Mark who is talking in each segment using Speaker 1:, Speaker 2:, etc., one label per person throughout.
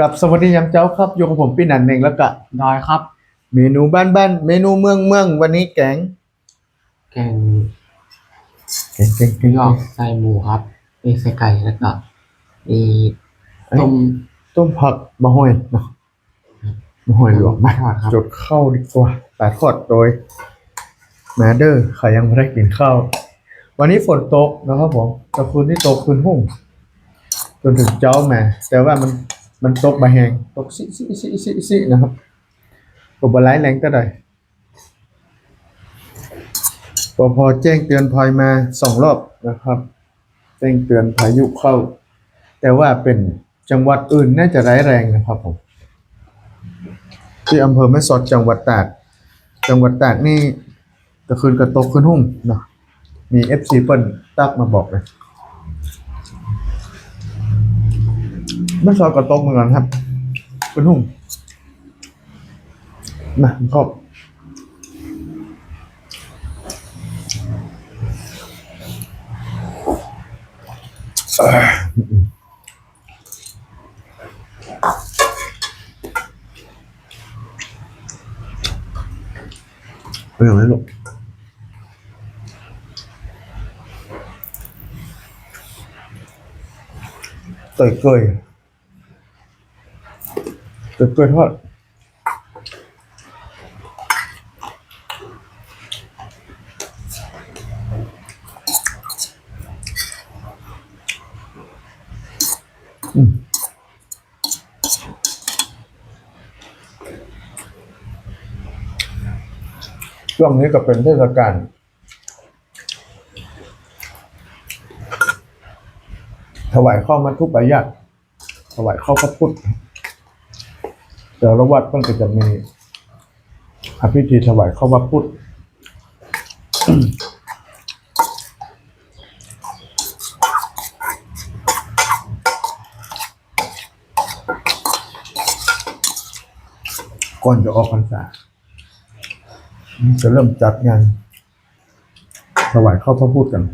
Speaker 1: กับสวัสดียามเจ้าครับอยู่กับผมพี่นันเองแล้วก็
Speaker 2: ดอยครับ
Speaker 1: เมนูบ้านๆเมนูเมืองเมืองวันนี้แกง
Speaker 2: แกง
Speaker 1: แกงแกงแกง
Speaker 2: ยอกใส่หมูครับมีใส่ไก่แล้วก็มี
Speaker 1: เอ้ย
Speaker 2: ต้ม
Speaker 1: ต้มผักมะฮอยเนาะมะฮอยหลวง
Speaker 2: ไม่ทอดครับ
Speaker 1: จดข้าวดีกว่าปลาทอดโดยแมเดอร์เขายังไม่ได้กินข้าววันนี้ฝนตกนะครับผมแต่คืนที่ตกคืนหุ่งจนถึงเจ้าแม่แต่ว่ามัน มันตกมาแหงตกซิซิซิซิซินะครับกบไร้ายแรงก็ได้ปพแจ้งเตือนภัยมาสองรอบนะครับ แจ้งเตือนพายุเข้า แต่ว่าเป็นจังหวัดอื่นน่าจะร้ายแรงนะครับผมที่อำเภอแม่สอดจังหวัดตากจังหวัดตากนี่ตะคืนกระตกขึ้นหุ่งเนาะมีเอฟซีเปิ้ลตักมาบอกเลย แม่สอดกระตกเหมือนกันครับขึ้นหุ่งนะขอบเป็นอย่างไรลูกเตยเกย เตยเกยทอดอืมช่วงนี้ก็เป็นเทศกาลถวายข้าวมัทุปายาตถวายข้าวพระพุทธ แต่ละวัดมันก็จะมีอภิธีถวายข้าวพระพุทธก่อนจะออกพรรษา จะเริ่มจัดงานถวายข้าวพระพุทธกัน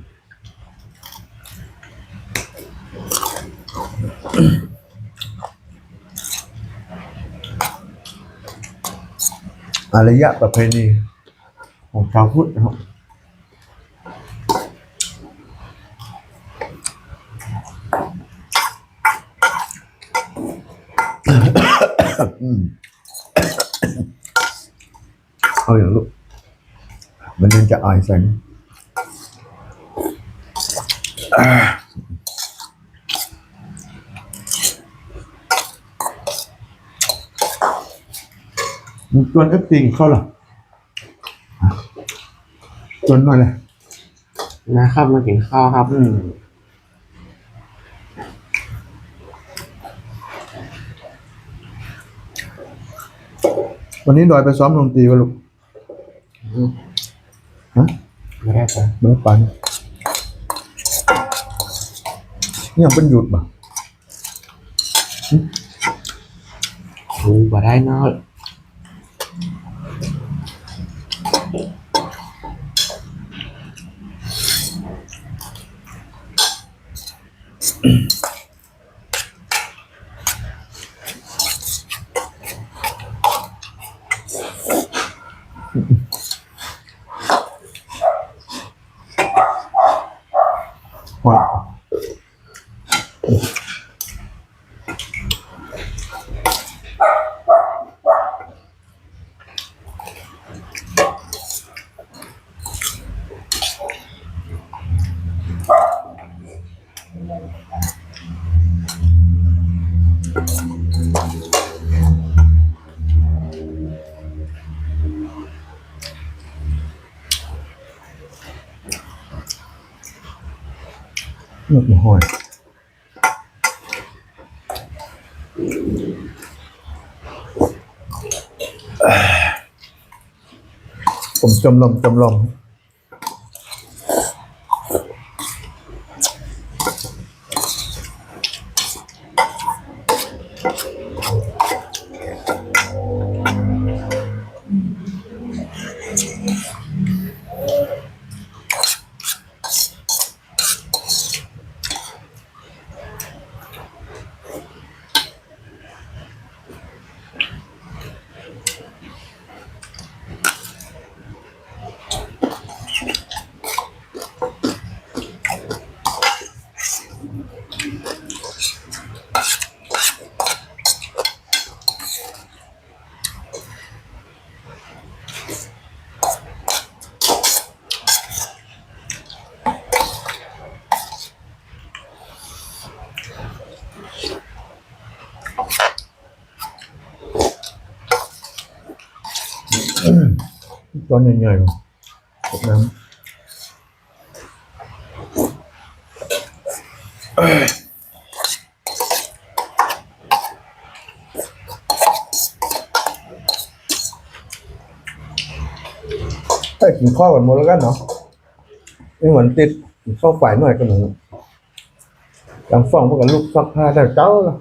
Speaker 1: อารยะประเพณีของชาวพุทธนะครับเอาอย่างลูก มันยังจะอายแสง มึงชวนเอฟซีเข้าเหรอชวนหน่อยเลย
Speaker 2: นะครับมากินข้าวครับ
Speaker 1: อืมวันนี้ดอยไปซ้อมดนตรีวะลูก
Speaker 2: อืม
Speaker 1: ฮะ
Speaker 2: ไม่ได้จ้ะ
Speaker 1: เมื่อปันนี่ยังเป็นหยุดป่ะ
Speaker 2: ดูบ่ได้เนอะ
Speaker 1: ว้า หมดหอยผมจำลอมจำลอม ตอนใหญ่ๆตกน้ำถ้ากินข้าวกันหมดแล้วกันเนาะไม่เหมือนติดข้าวฝ่ายหน่อยกันหนึ่งหลังฟ้องพวกกันลูกซักผ้าแต่เจ้าละ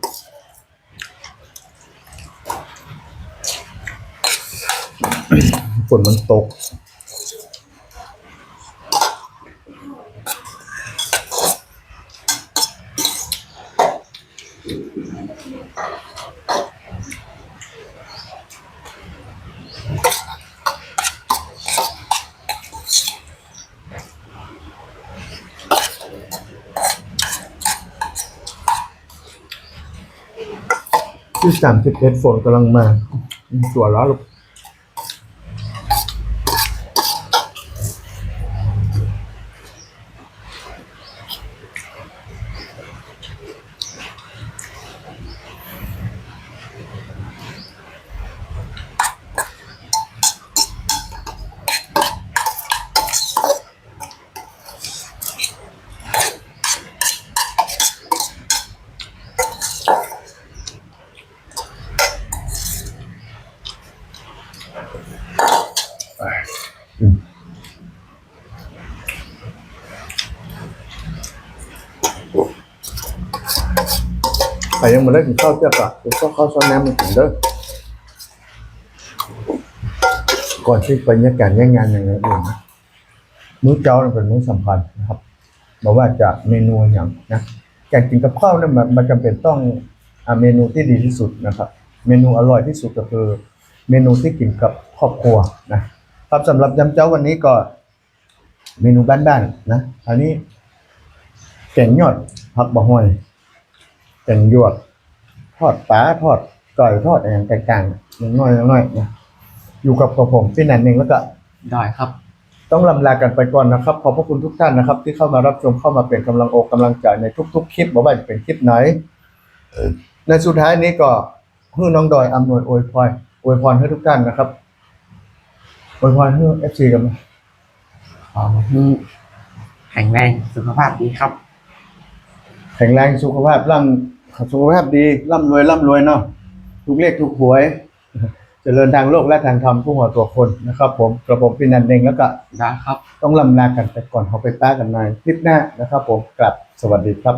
Speaker 1: ฝนมันตก ที่สามสิบเอ็ดฝนกำลังมาตัวร้อนลูก ใครยังมาเล่นกินข้าวเจ้าปะกินข้าวข้าวซ้อนน้ำมันถึงเด้อก่อนที่บรรยากาศแย่งงานอย่างอื่นนะมื้อเจ้าเป็นมื้อสำคัญนะครับบอกว่าจะเมนูอย่างนะการกินกับข้าวเนี่ยมันมันจำเป็นต้องอ่าเมนูที่ดีที่สุดนะครับ เมนูอร่อยที่สุดก็คือ เมนูที่กินกับครอบครัวนะครับสำหรับยำเจ้าวันนี้ก็เมนูบ้านๆนะอันนี้แกงยอดผักบะฮอย แกงหยวกทอดปลาทอดไก่ทอดอะไรอย่างกลางๆอย่างน้อยๆน้อยๆนะอยู่กับกับผมพี่นันเองแล้วก็
Speaker 2: ได้ครับ
Speaker 1: ต้องลำลากันไปก่อนนะครับ ขอบพระคุณทุกท่านนะครับ ที่เข้ามารับชมเข้ามาเป็นกำลังอกกำลังใจในทุก ๆ คลิปไม่ว่าจะเป็นคลิปไหนในสุดท้ายนี้ก็ให้น้องดอยอำนวยอวยพรอวยพรให้ทุกท่านนะครับอวยพรให้เอฟซีกันนะ
Speaker 2: ขอให้แข็งแรงสุขภาพดีครับ
Speaker 1: แข็งแรงสุขภาพร่าง สุขภาพดีร่ำรวยร่ำรวยเนาะทุกเลขทุกหวย เจริญทางโลกและทางธรรมผู้หัวตัวคนนะครับ ผมกระผมพี่นันเองแล้วก็
Speaker 2: นะครับ
Speaker 1: ต้องลำลากันไปก่อนเขาไปป้ากันหน่อยคลิปหน้านะครับ ผมกลับสวัสดีครับ